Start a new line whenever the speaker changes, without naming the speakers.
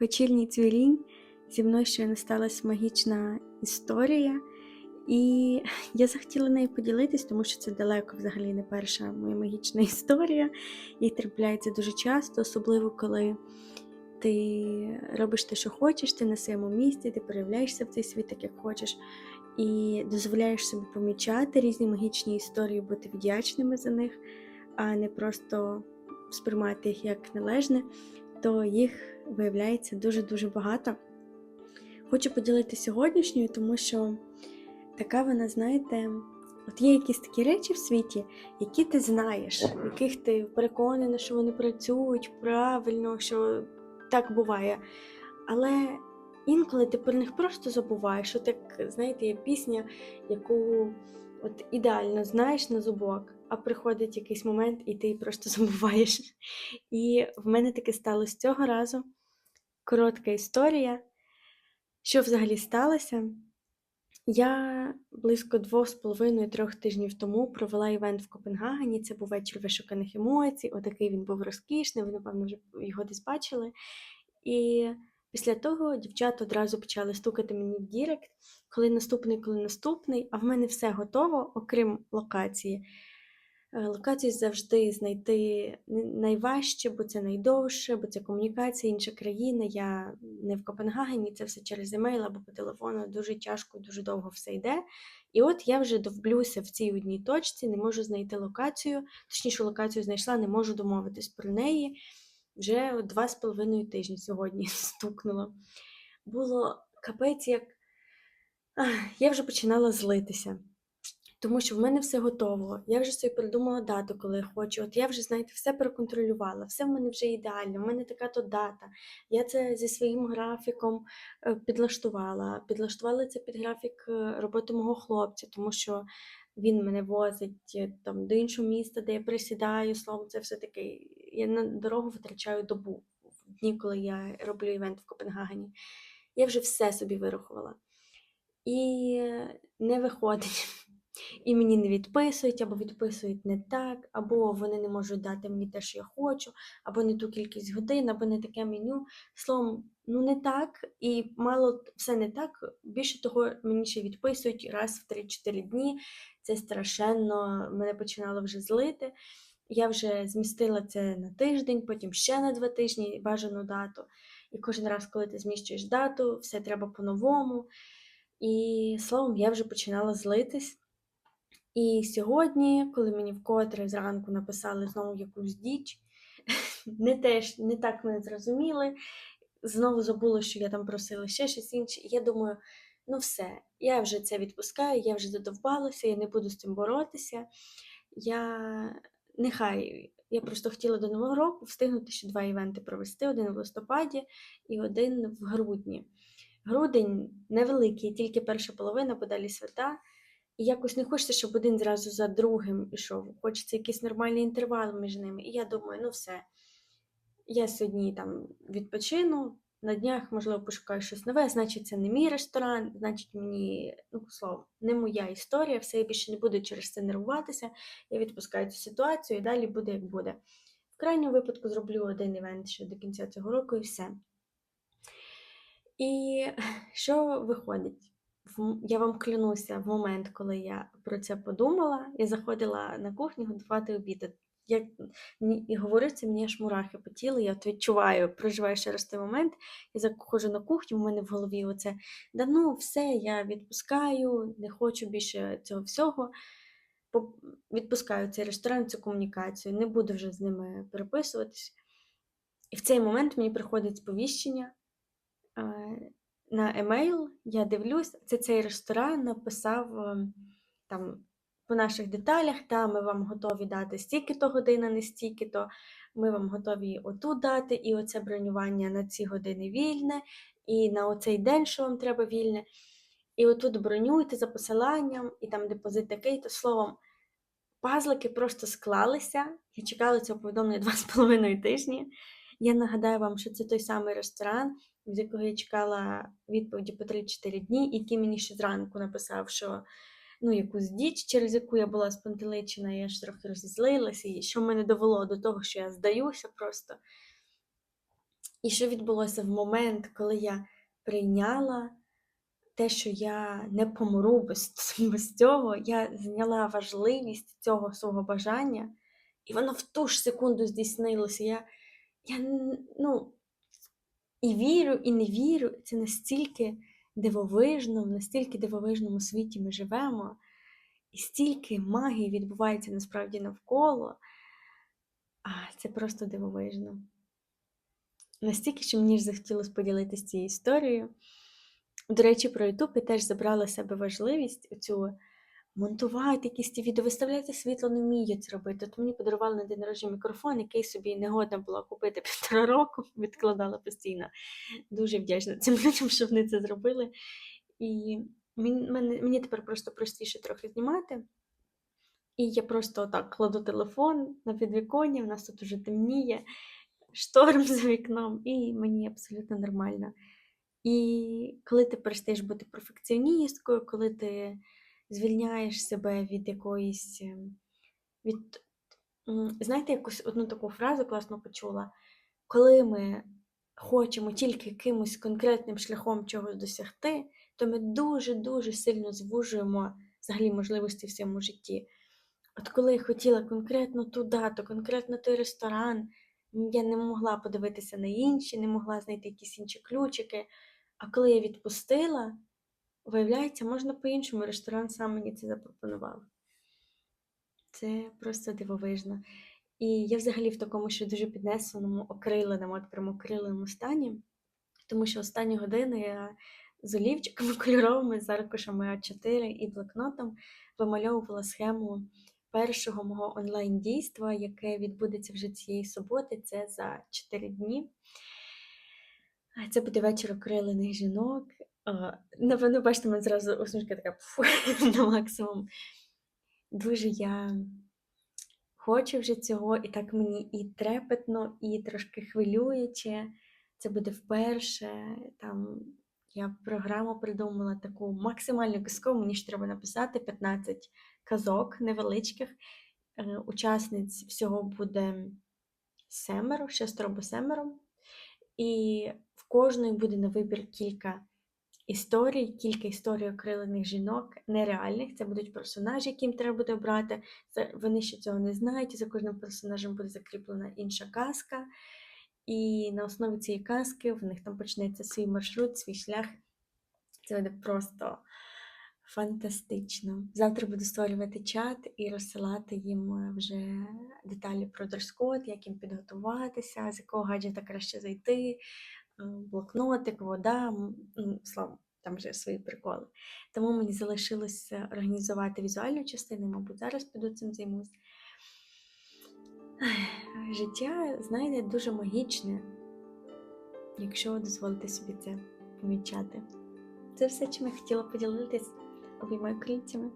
вечірній цвірінь. Зі мною щойно сталася магічна історія, і я захотіла нею поділитись, тому що це далеко взагалі не перша моя магічна історія. І трапляється дуже часто, особливо коли ти робиш те, що хочеш, ти на своєму місці, ти проявляєшся в цей світ так, як хочеш, і дозволяєш собі помічати різні магічні історії, бути вдячними за них, а не просто сприймати їх як належне, то їх виявляється дуже-дуже багато. Хочу поділитися сьогоднішньою, тому що така вона, знаєте, от є якісь такі речі в світі, які ти знаєш, яких ти переконана, що вони працюють правильно, що так буває. Але інколи ти про них просто забуваєш. От як, знаєте, є пісня, яку от ідеально знаєш на зубок, а приходить якийсь момент, і ти просто забуваєш. І в мене таке сталося цього разу. Коротка історія. Що взагалі сталося? Я близько двох з половиною трьох тижнів тому провела івент в Копенгагені. Це був вечір вишуканих емоцій. Отакий він був розкішний, ви, напевно, вже його десь бачили. І після того дівчата одразу почали стукати мені в Дірект, коли наступний, коли наступний, а в мене все готово, окрім локації. Е, Локацію завжди знайти найважче, бо це найдовше, бо це комунікація, інша країна. Я не в Копенгагені, це все через емейл або по телефону. Дуже тяжко, дуже довго все йде. І от я вже довблюся в цій одній точці, не можу знайти локацію, точніше, локацію знайшла, не можу домовитись про неї. Вже два з половиною тижні сьогодні стукнуло. Було капець, як я вже починала злитися. Тому що в мене все готово. Я вже собі придумала дату, коли я хочу. От я вже, знаєте, все проконтролювала, все в мене вже ідеально, в мене така то дата. Я це зі своїм графіком е, підлаштувала. Підлаштувала це під графік е, роботи мого хлопця, тому що він мене возить е, там до іншого міста, де я присідаю. Словом, це все таки. Я на дорогу витрачаю добу в дні, коли я роблю івент в Копенгагені. Я вже все собі вирахувала. І не виходить. І мені не відписують, або відписують не так, або вони не можуть дати мені те, що я хочу, або не ту кількість годин, або не таке меню. Словом, ну не так, і мало все не так. Більше того, мені ще відписують раз в 3-4 дні. Це страшенно мене починало вже злити. Я вже змістила це на тиждень, потім ще на два тижні бажану дату. І кожен раз, коли ти зміщуєш дату, все треба по-новому. І словом, я вже починала злитись. І сьогодні, коли мені вкотре зранку написали знову якусь діч, не теж не так мене зрозуміли. Знову забула, що я там просила ще щось інше. І я думаю, ну все, я вже це відпускаю, я вже задовбалася, я не буду з цим боротися. Я нехай, я просто хотіла до Нового року встигнути ще два івенти провести: один в листопаді і один в грудні. Грудень невеликий, тільки перша половина, бо далі свята. І якось не хочеться, щоб один зразу за другим ішов. Хочеться якийсь нормальний інтервал між ними. І я думаю, ну все. Я сьогодні там відпочину, на днях, можливо, пошукаю щось нове, значить, це не мій ресторан, значить, мені, ну, слово, не моя історія, все, я більше не буду через це нервуватися. Я відпускаю цю ситуацію і далі буде, як буде. В крайньому випадку зроблю один івент ще до кінця цього року і все. І що виходить? Я вам клянуся, в момент, коли я про це подумала, я заходила на кухню готувати обід. Я, і говорю це, мені аж мурахи по тілу, я відчуваю, проживаю ще раз той момент, я заходжу на кухню, в мене в голові оце, да ну все, я відпускаю, не хочу більше цього всього. Відпускаю цей ресторан, цю комунікацію, не буду вже з ними переписуватись. І в цей момент мені приходить сповіщення на емейл, я дивлюсь, це цей ресторан написав ем, там по наших деталях, та ми вам готові дати стільки-то година, не стільки-то, ми вам готові оту дати, і оце бронювання на ці години вільне, і на оцей день, що вам треба вільне. І отут бронюйте за посиланням, і там депозит такий, то словом, пазлики просто склалися. Я чекала цього повідомлення два з половиною тижні. Я нагадаю вам, що це той самий ресторан, з якого я чекала відповіді по 3-4 дні, який мені ще зранку написав, що ну, якусь діч, через яку я була спантеличена, я ж трохи розізлилася, і що мене довело до того, що я здаюся просто. І що відбулося в момент, коли я прийняла те, що я не помру без, без цього, я зняла важливість цього свого бажання, і воно в ту ж секунду здійснилося. Я ну, і вірю, і не вірю. Це настільки дивовижно, в настільки дивовижному світі ми живемо, і стільки магії відбувається насправді навколо. А це просто дивовижно. Настільки, що мені ж захотілося поділитися цією історією. До речі, про YouTube я теж забрала себе важливість цю монтувати якісь ті відео, виставляти світло не вмію це робити. То мені подарували на день народження мікрофон, який собі не годна була купити півтора року, відкладала постійно. Дуже вдячна цим людям, що вони це зробили. І мені, мені тепер просто простіше трохи знімати. І я просто отак кладу телефон на підвіконня, в нас тут уже темніє, шторм за вікном, і мені абсолютно нормально. І коли ти перестаєш бути перфекціоністкою, коли ти звільняєш себе від якоїсь. ем, від... Знаєте, якусь одну таку фразу класно почула, коли ми хочемо тільки якимось конкретним шляхом чогось досягти, то ми дуже-дуже сильно звужуємо взагалі можливості в своєму житті. От коли я хотіла конкретно ту дату, конкретно той ресторан, я не могла подивитися на інші, не могла знайти якісь інші ключики. А коли я відпустила, виявляється, можна по-іншому. Ресторан сам мені це запропонував. Це просто дивовижно. І я взагалі в такому ще дуже піднесеному, окриленому, от прямо окриленому стані, тому що останні години я з олівчиками кольоровими, з аркушами А4 і блокнотом вимальовувала схему першого мого онлайн-дійства, яке відбудеться вже цієї суботи. Це за 4 дні. Це буде вечір окрилених жінок. Напевно, бачите, мене зразу усмішка така на максимум. Дуже я хочу вже цього, і так мені і трепетно, і трошки хвилююче. Це буде вперше. Там я програму придумала таку максимально казкову. Мені ж треба написати 15 казок невеличких. Е, Учасниць всього буде семеро, шестеро або семеро. І в кожної буде на вибір кілька історій, кілька історій окрилених жінок, нереальних. Це будуть персонажі, яким треба буде обрати. Вони ще цього не знають, за кожним персонажем буде закріплена інша казка. І на основі цієї казки в них там почнеться свій маршрут, свій шлях. Це буде просто фантастично. Завтра буду створювати чат і розсилати їм е, вже деталі про дрес-код, як їм підготуватися, з якого гаджета краще зайти, блокнотик, вода, ну, словом, там вже свої приколи. Тому мені залишилося організувати візуальну частину, мабуть, зараз піду цим займусь. Життя, знаєте, дуже магічне, якщо дозволите собі це помічати. Це все, чим я хотіла поділитись обіймаю крильцями.